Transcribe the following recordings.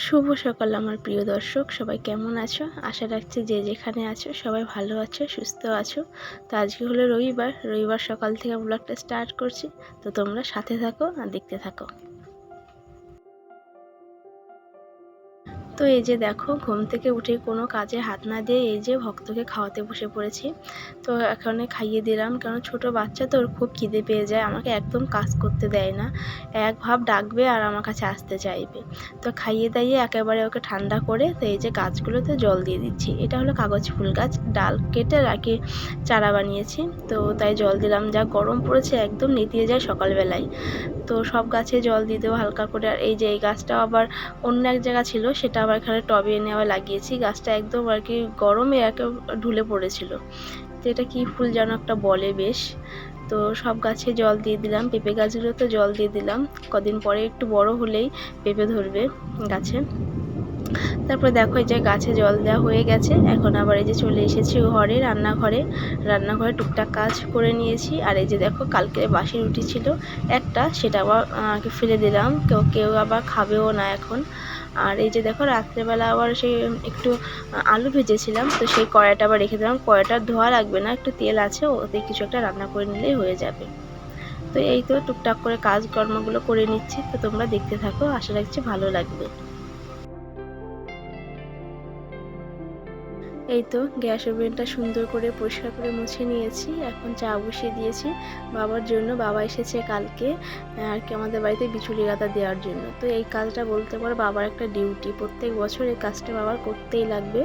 শুভ সকাল আমার প্রিয় দর্শক, সবাই কেমন আছো? আশা রাখছি যে যেখানে আছো, সবাই ভালো আছো, সুস্থ আছো। তো আজকে হলো রবিবার রবিবার সকাল থেকে ব্লগটা স্টার্ট করছি। তো তোমরা সাথে থাকো আর দেখতে থাকো। তো এই যে দেখো, ঘুম থেকে উঠে কোনো কাজে হাত না দিয়ে এই যে ভক্তকে খাওয়াতে বসে পড়েছি। তো এখানে খাইয়ে দিলাম কারণ ছোট বাচ্চা তো ওর খুব খিদে পেয়ে যায়, আমাকে একদম কাজ করতে দেয় না। এক ভাব ডাকবে আর আমার কাছে আসতে চাইবে। তো খাইয়ে দাইয়ে একেবারে ওকে ঠান্ডা করে তো এই যে গাছগুলোতে জল দিয়ে দিচ্ছি। এটা হলো কাগজ ফুল গাছ, ডাল কেটে রাখি, চারা বানিয়েছি। তো তাই জল দিলাম, যা গরম পড়েছে একদম নিতিয়ে যায় সকালবেলায়। তো সব গাছে জল দিয়ে দেবো হালকা করে। আর এই যে এই গাছটাও আবার অন্য এক জায়গা ছিল, সেটা আবার এখানে টবে এনে আবার লাগিয়েছি। গাছটা একদম আর কি গরমে একে ঢুলে পড়েছিল। তো এটা কি ফুল যেন একটা বলে বেশ। তো সব গাছে জল দিয়ে দিলাম, পেঁপে গাছগুলোতে জল দিয়ে দিলাম। কদিন পরে একটু বড় হলেই পেঁপে ধরবে গাছে। তারপরে দেখো এই যে গাছে জল দেওয়া হয়ে গেছে। এখন আবার এই যে চলে এসেছি ঘরে, রান্নাঘরে। রান্নাঘরে টুকটাক কাজ করে নিয়েছি। আর এই যে দেখো, কালকে বাসি রুটি ছিল একটা, সেটা আবার ফেলে দিলাম। কেউ কেউ আবার খাবেও না এখন। আর এই যে দেখো, রাত্রেবেলা আবার সেই একটু আলু ভেজেছিলাম। তো সেই কড়াইটা আবার রেখে দিলাম। কড়াইটা ধোয়া লাগবে না, একটু তেল আছে, ওতে কিছু একটা রান্না করে নিলেই হয়ে যাবে। তো এই তো টুকটাক করে কাজকর্মগুলো করে নিচ্ছি। তো তোমরা দেখতে থাকো, আশা রাখছি ভালো লাগবে। এই তো, গ্যাস ওভেনটা সুন্দর করে পরিষ্কার করে মুছে নিয়েছি। এখন চা বসিয়ে দিয়েছি বাবার জন্য। বাবা এসেছে কালকে, আর কি আমাদের বাড়িতে বিচুলি গাদা দেওয়ার জন্য। তো এই কাজটা বলতে পারো, বাবার একটা ডিউটি। প্রত্যেক বছর এই কাজটা বাবার করতেই লাগবে।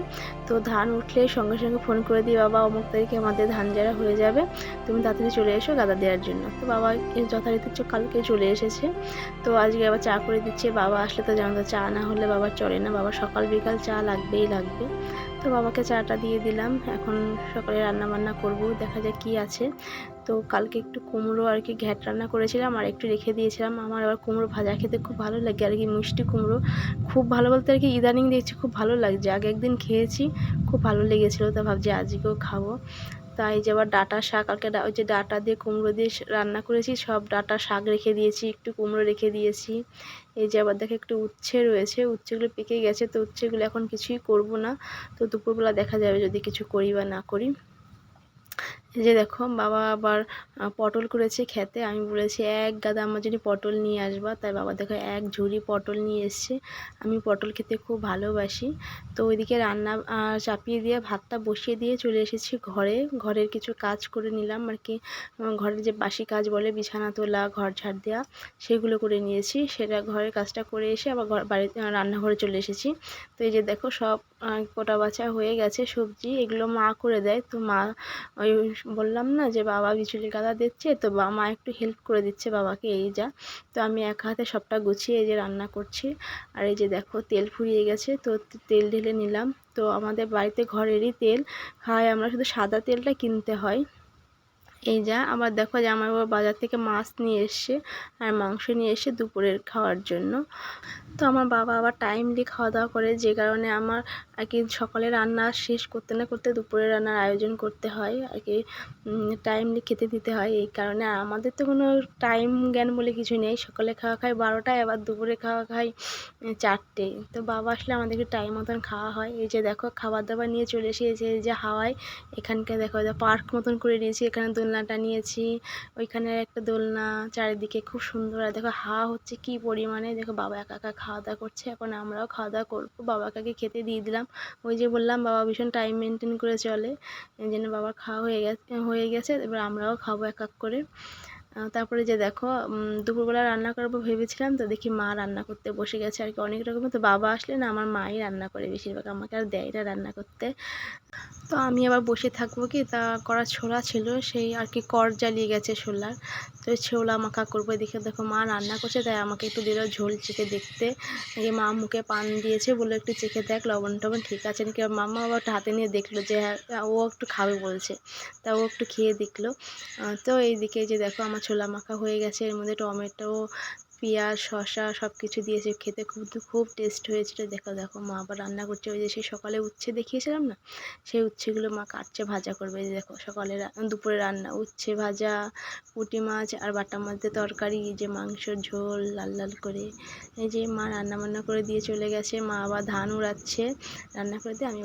তো ধান উঠলে সঙ্গে সঙ্গে ফোন করে দিই, বাবা, অমুক তারিখে আমাদের ধান যারা হয়ে যাবে। তুমি তাড়াতাড়ি চলে এসো গাদা দেওয়ার জন্য। তো বাবা যথারীতি কালকে চলে এসেছে। তো আজকে আবার চা করে দিচ্ছে। বাবা আসলে তো জানো চা না হলে বাবার চলে না। বাবা সকাল বিকাল চা লাগবেই লাগবে। তো বাবাকে চাটা দিয়ে দিলাম। এখন সকালে রান্না বান্না করব, দেখা যাক কি আছে। তো কালকে একটু কুমড়ো আর কি ঘ্যাট রান্না করেছিলাম, আর একটু রেখে দিয়েছিলাম। আমার আবার কুমড়ো ভাজা খেতে খুব ভালো লাগে, আর কি মিষ্টি কুমড়ো। খুব ভালো বলতে আর কি ইদানিং দেখছি খুব ভালো লাগছে। আগে একদিন খেয়েছি, খুব ভালো লেগেছিলো। তা ভাবছি আজকেও খাব। তাই যে আবার ডাটা শাক, কালকে ওই যে ডাটা দিয়ে কুমড়ো দিয়ে রান্না করেছি, সব ডাটা শাক রেখে দিয়েছি, একটু কুমড়ো রেখে দিয়েছি। এই যে আবার দেখে একটু উচ্ছে রয়েছে, উচ্ছেগুলো পেকে গেছে, তো উচ্ছেগুলো এখন কিছুই করব না। তো দুপুরবেলা দেখা যাবে যদি কিছু করি বা না করি। যে দেখো, বাবা আবার পটল করেছে খেতে। আমি বলেছি, এক গাদা আমার জন্য পটল নিয়ে আসবা। তাই বাবা দেখো, এক ঝুড়ি পটল নিয়ে এসছে। আমি পটল খেতে খুব ভালোবাসি। তো ওইদিকে রান্না চাপিয়ে দিয়ে, ভাতটা বসিয়ে দিয়ে চলে এসেছি ঘরে। ঘরের কিছু কাজ করে নিলাম। আর কি ঘরের যে বাসি কাজ বলে, বিছানা তোলা, ঘর ঝাড় দেওয়া সেগুলো করে নিয়েছি। সেটা ঘরের কাজটা করে এসে আবার ঘর, বাড়ি রান্নাঘরে চলে এসেছি। তো এই যে দেখো, সব কোটা বাছা হয়ে গেছে সবজি। এগুলো মা করে দেয়। তো মা ওই বললাম না যে বাবা বিচুলি কাদা দিচ্ছে, তো মা একটু হেল্প করে দিচ্ছে বাবাকে, এই যা। তো আমি এক হাতে সবটা গুছিয়ে এই যে রান্না করছি। আর এই যে দেখো, তেল ফুরিয়ে গেছে, তো তেল ঢেলে নিলাম। তো আমাদের বাড়িতে ঘরেরই তেল, খায় আমরা শুধু সাদা তেলটা কিনতে হয়। এই যা, আবার দেখো যে আমার বাবা বাজার থেকে মাছ নিয়ে এসছে, আর মাংস নিয়ে এসে দুপুরের খাওয়ার জন্য। তো আমার বাবা আবার টাইমলি খাওয়া দাওয়া করে, যে কারণে আমার আর কি সকালে রান্না শেষ করতে না করতে দুপুরে রান্নার আয়োজন করতে হয়, আর কি টাইমলি খেতে দিতে হয়। এই কারণে আমাদের তো কোনো টাইম জ্ঞান বলে কিছু নেই। সকালে খাওয়া খাই বারোটায়, আবার দুপুরে খাওয়া খাই চারটে। তো বাবা আসলে আমাদেরকে টাইম মতন খাওয়া হয়। এই যে দেখো খাবার দাবার নিয়ে চলে এসেছে। এই যে হাওয়ায় এখানকার দেখো পার্ক মতন করে নিয়েছি। এখানে দোলনাটা নিয়েছি ওইখানে একটা দোলনা, চারিদিকে খুব সুন্দর। আর দেখো হাওয়া হচ্ছে কি পরিমাণে। দেখো বাবা একা একা খাওয়া দাওয়া করছে, এখন আমরাও খাওয়া দাওয়া করব। বাবাকে আগে খেতে দিয়ে দিলাম। ওই যে বললাম, বাবা ভীষণ টাইম মেনটেন করে চলে। এই জন্য বাবার খাওয়া হয়ে গেছে হয়ে গেছে, এবার আমরাও খাব এক এক করে। তারপরে যে দেখো দুপুরবেলা রান্না করব ভেবেছিলাম তো দেখি মা রান্না করতে বসে গেছে আর কি। অনেক রকমের তো বাবা আসলে না আমার মাই রান্না করে বেশিরভাগ, আমাকে আর দেয় না রান্না করতে। তো আমি আবার বসে থাকব কি, তা করা ছোলা ছিল, সেই আর কি কর জ্বালিয়ে গেছে ছোলার। তো ছোলা মাখা করব দেখে দেখো মা রান্না করছে, তাই আমাকে একটু দিল ঝোল চেখে দেখতে। এই মা মুখে পান দিয়েছে বলে একটু চেখে দেখ, লবণ টবণ ঠিক আছে নাকি? মামা আবার হাতে নিয়ে দেখল যে হ্যাঁ ও একটু খাবে বলছে, তা ও একটু খেয়ে দেখল। তো এইদিকে যে দেখো আমার ছোলা মাখা হয়ে গেছে। এর মধ্যে টমেটো, পেঁয়াজ, শসা সব কিছু দিয়েছে। খেতে খুব খুব টেস্ট হয়েছিল। দেখো দেখো, মা আবার রান্না করছে। ওই যে সেই সকালে উচ্ছে দেখিয়েছিলাম না? সেই উচ্ছেগুলো মা কাটছে, ভাজা করবে। যে দেখো, সকালে দুপুরে রান্না। উচ্ছে, ভাজা, পুঁটি মাছ আর বাটা মাছ দিয়ে তরকারি যে মাংসর ঝোল, লাল লাল করে। এই যে মা রান্না বান্না করে দিয়ে চলে গেছে। মা আবার ধান উড়াচ্ছে। রান্না করে দিয়ে আমি